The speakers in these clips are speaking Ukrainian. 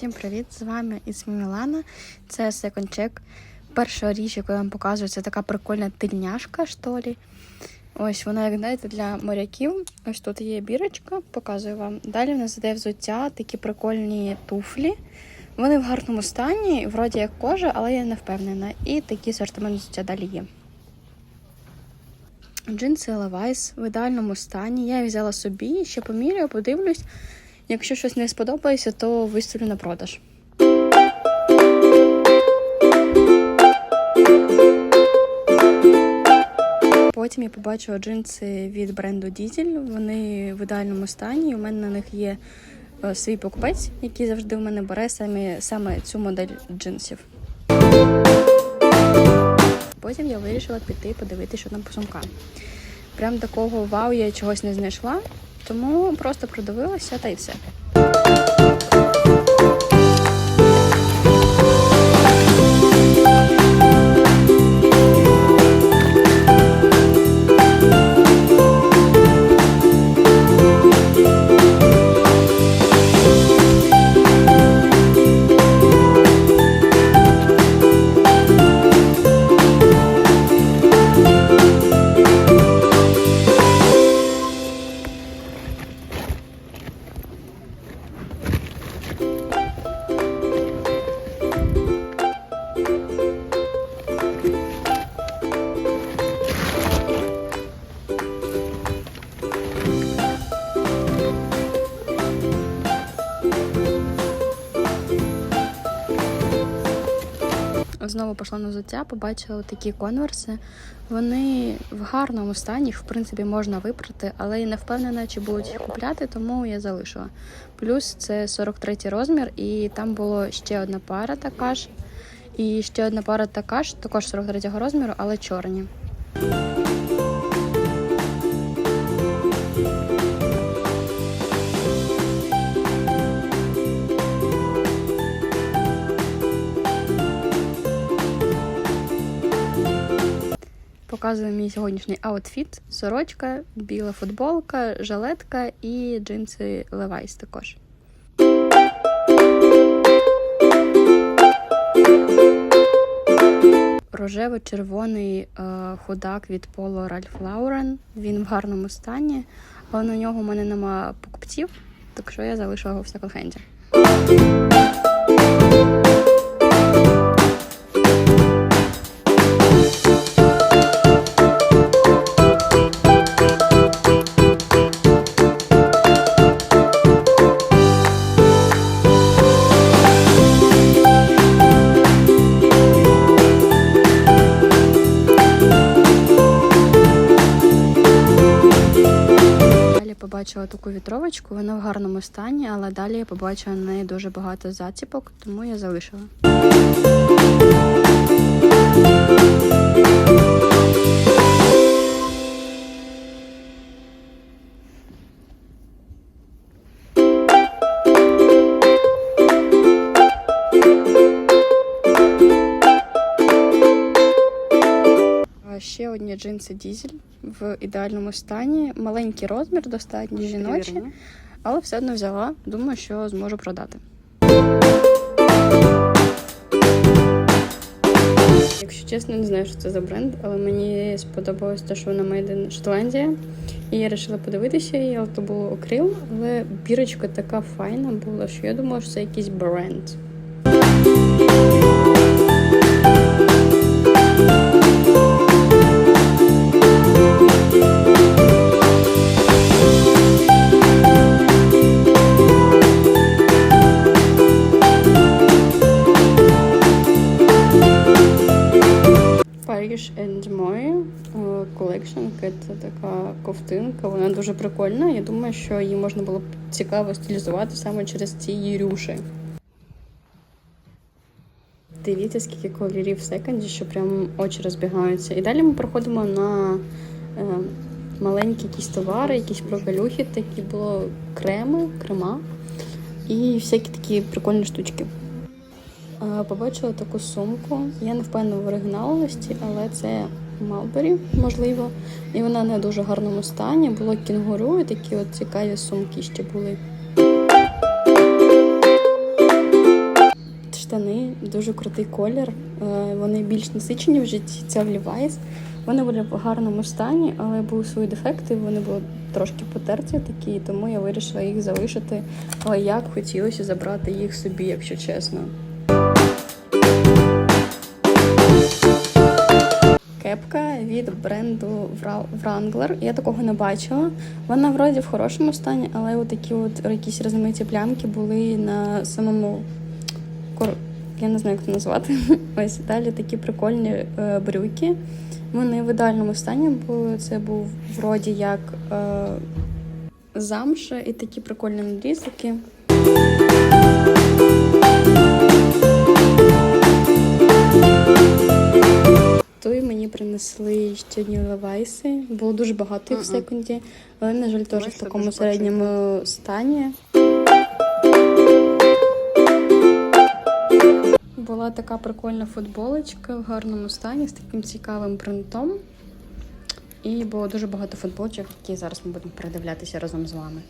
Всім привіт! З вами Ісмі Мілана. Це Second Check. Перша річ, яку я вам показую, це така прикольна тельняшка, що лі. Ось вона, як знаєте, для моряків. Ось тут є бірочка, показую вам. Далі в нас іде взуття, такі прикольні туфлі. Вони в гарному стані, вроді як кожа, але я не впевнена. І такий сортимент взуття далі є. Джинси Levi's в ідеальному стані. Я їх взяла собі, ще поміряю, подивлюсь. Якщо щось не сподобається, то виставлю на продаж. Потім я побачила джинси від бренду Diesel. Вони в ідеальному стані. У мене на них є е, свій покупець, який завжди у мене бере саме, саме цю модель джинсів. Потім я вирішила піти подивитися, що там по сумкам. Прям такого вау я чогось не знайшла, тому просто продивилася та й все. Пішла на взуття, побачила такі конверси. Вони в гарному стані, їх в принципі можна випрати, але я не впевнена, чи будуть їх купляти, тому я залишила. Плюс це 43 розмір, і там було ще одна пара така ж. І ще одна пара така ж, також 43 розміру, але чорні. Показую мій сьогоднішній аутфіт: сорочка, біла футболка, жилетка і джинси Levi's також. Рожево-червоний е, худак від Polo Ralph Lauren. Він в гарному стані, але на нього в мене нема покупців, так що я залишила його в секонд-хенді. Вітровочку, вона в гарному стані, але далі я побачила на неї дуже багато заціпок, тому я залишила. Джинси дізель в ідеальному стані. Маленький розмір, достатньо жіночі, але все одно взяла. Думаю, що зможу продати. Якщо чесно, не знаю, що це за бренд, але мені сподобалось те, що вона made in Шотландія. І я вирішила подивитися її, але то було окрил. Але бірочка така файна була, що я думала, що це якийсь бренд. Parrish and More е, Collection. Це така ковтинка. Вона дуже прикольна. Я думаю, що її можна було б цікаво стилізувати саме через ці її. Дивіться, скільки кольорів в секонді, що прям очі розбігаються. І далі ми проходимо на е, маленькі якісь товари, якісь прокалюхи, такі було креми, крема і всякі такі прикольні штучки. Побачила таку сумку. Я не впевнена в оригінальності, але це Малбері, можливо. І вона не в дуже гарному стані. Було кінгуру і такі от цікаві сумки ще були. Штани, дуже крутий колір. Е, Вони більш насичені в житті. Це Levi's. Вони були в гарному стані, але були свої дефекти. Вони були трошки потерті такі, тому я вирішила їх залишити. Але як хотілося забрати їх собі, якщо чесно. Кепка від бренду Wrangler. Я такого не бачила. Вона вроді в хорошому стані, але отакі от якісь розмиті плямки були на самому. Я не знаю, як це назвати. Ось далі такі прикольні е, брюки. Вони в ідеальному стані були. Це був вроді як е, замша і такі прикольні надрізки. То й мені принесли ще одні левайси. Було дуже багато їх в секунді, але, на жаль, теж в такому середньому стані. Була така прикольна футболочка в гарному стані з таким цікавим принтом. І було дуже багато футболочок, які зараз ми будемо передивлятися разом з вами.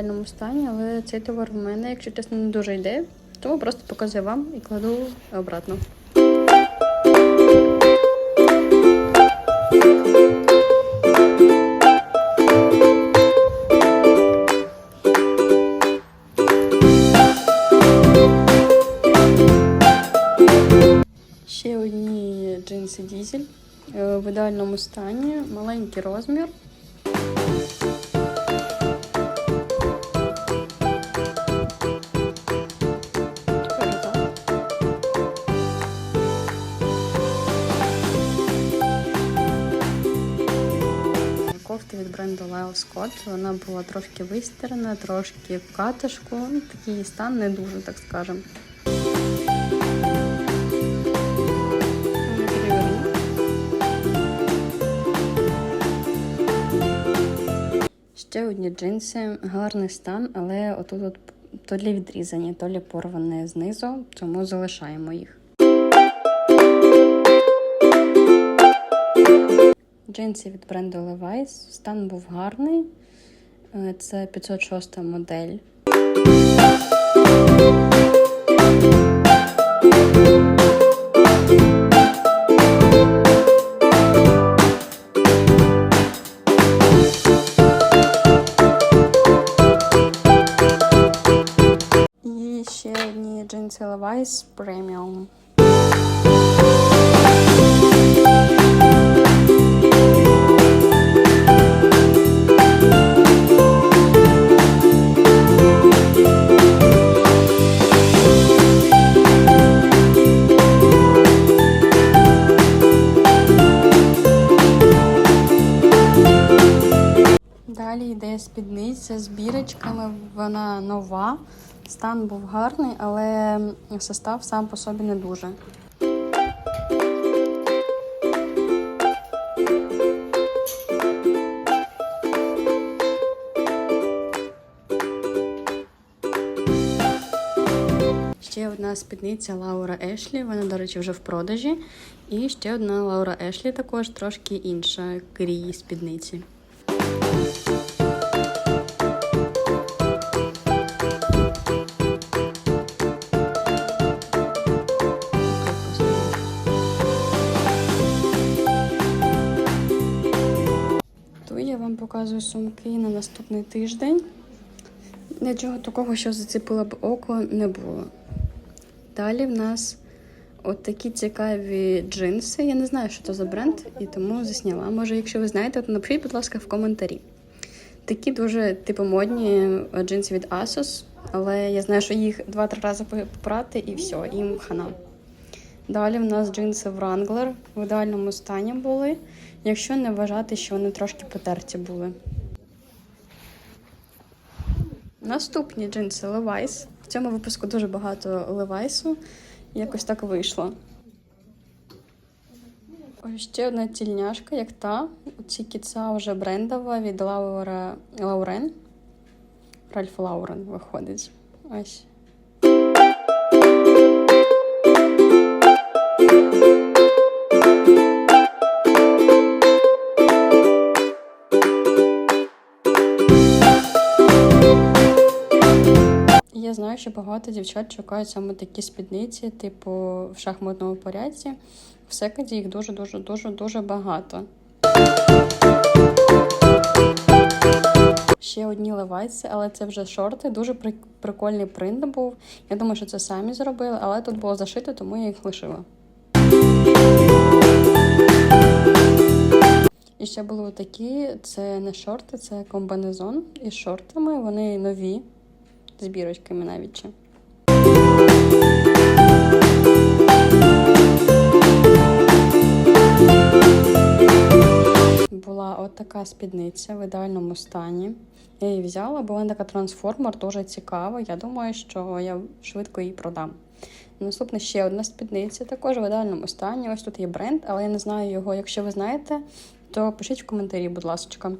Ідеальному стані, але цей товар в мене, якщо чесно, не дуже йде. Тому просто показую вам і кладу обратно. Ще одні джинси дізель е, в ідеальному стані, маленький розмір. Кофта від бренду Lyle Scott. Вона була трошки вистирана, трошки в катишку. Ну, Такий стан не дуже, так скажемо. Ще одні джинси, гарний стан, але отут от то лі відрізані, то лі порвані знизу, тому залишаємо їх. Джинси від бренду Levi's. Стан був гарний. Е, Це 506 модель. І ще одні джинси Levi's Premium. Далі йде спідниця з бірочками. Вона нова. Стан був гарний, але состав сам по собі не дуже. Ще одна спідниця Лаура Ешлі. Вона, до речі, вже в продажі. І ще одна Лаура Ешлі, також трошки інша крій спідниці. Показую сумки на наступний тиждень. Нічого такого, що зацепило б око, не було. Далі в нас от такі цікаві джинси. Я не знаю, що це за бренд, і тому засняла. Може, якщо ви знаєте, то напишіть, будь ласка, в коментарі. Такі дуже типу модні е, джинси від Asos, але я знаю, що їх два-три рази попрати і все, їм хана. Далі в нас джинси Wrangler в ідеальному стані були, якщо не вважати, що вони трошки потерті були. Наступні джинси Levi's. В цьому випуску дуже багато Levi's. Якось так вийшло. Ось ще одна тільняшка, як та. Ці кіца вже брендова від Лаура Лаурен. Ральф Лаурен виходить. Ось. Я знаю, що багато дівчат шукають саме такі спідниці, типу в шахматному порядці. В секонді їх дуже дуже дуже дуже багато. Ще одні левайці, але це вже шорти. Дуже прикольний принт був. Я думаю, що це самі зробили, але тут було зашито, тому я їх лишила. І ще були такі: це не шорти, це комбинезон із шортами. Вони нові, з бірочками навіть. ще. Була от така спідниця в ідеальному стані. Я її взяла, бо вона така трансформер, дуже цікава. Я думаю, що я швидко її продам. Наступна ще одна спідниця, також в ідеальному стані. Ось тут є бренд, але я не знаю його. Якщо ви знаєте, то пишіть в коментарі, будь ласка.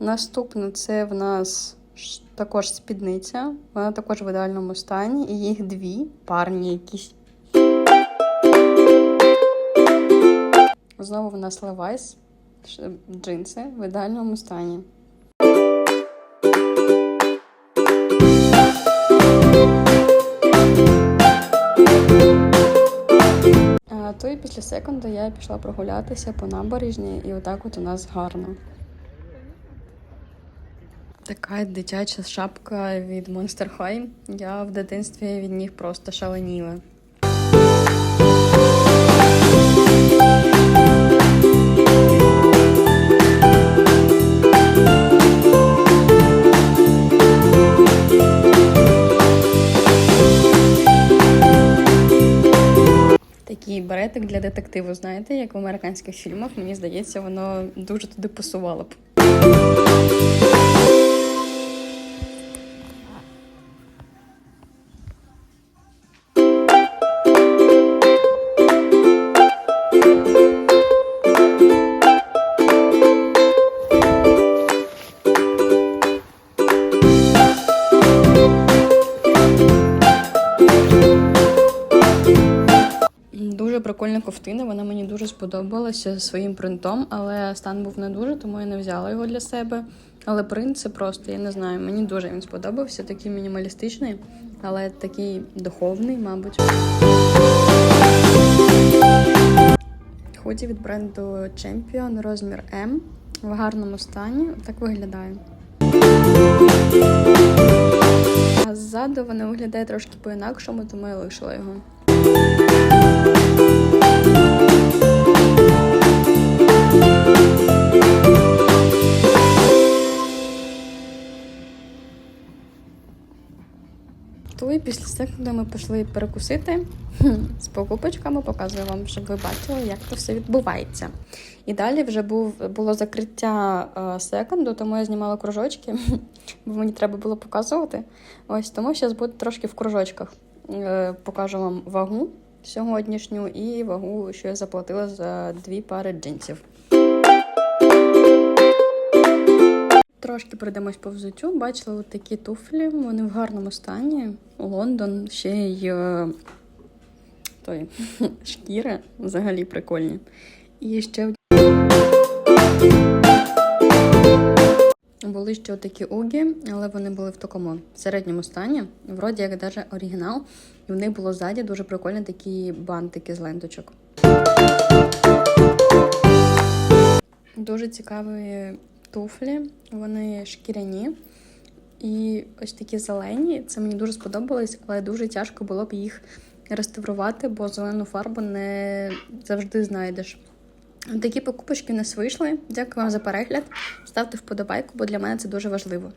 Наступне це в нас також спідниця. Вона також в ідеальному стані, і їх дві парні якісь. Знову в нас Levi's джинси в ідеальному стані. То і після секунду я пішла прогулятися по набережні, і отак от у нас гарно. Така дитяча шапка від Monster High. Я в дитинстві від них просто шаленіла. Такий для детективу, знаєте, як в американських фільмах. Мені здається, воно дуже туди пасувало б. Сподобалася своїм принтом, але стан був не дуже, тому я не взяла його для себе. Але принт це просто, я не знаю, мені дуже він сподобався, такий мінімалістичний, але такий духовний, мабуть. Худі від бренду Champion розмір M в гарному стані. Так виглядає. А ззаду воно виглядає трошки по-інакшому, тому я лишила його. Після секунду ми пішли перекусити з покупочками, показую вам, щоб ви бачили, як це все відбувається. І далі вже був, було закриття е, секунду, тому я знімала кружочки, бо мені треба було показувати. Ось тому зараз буде трошки в кружочках. Е, покажу вам вагу сьогоднішню і вагу, що я заплатила за дві пари джинсів. Трошки пройдемось по взуттю. Бачила от такі туфлі, вони в гарному стані. Лондон, ще й е, той, шкіра взагалі прикольні. І ще були ще такі угі, але вони були в такому середньому стані. Вроді як даже оригінал. І в них було ззаді дуже прикольні такі бантики з ленточок. Дуже цікаві туфлі, вони шкіряні. І ось такі зелені. Це мені дуже сподобалось, але дуже тяжко було б їх реставрувати, бо зелену фарбу не завжди знайдеш. Такі покупочки в нас вийшли. Дякую вам за перегляд. Ставте вподобайку, бо для мене це дуже важливо.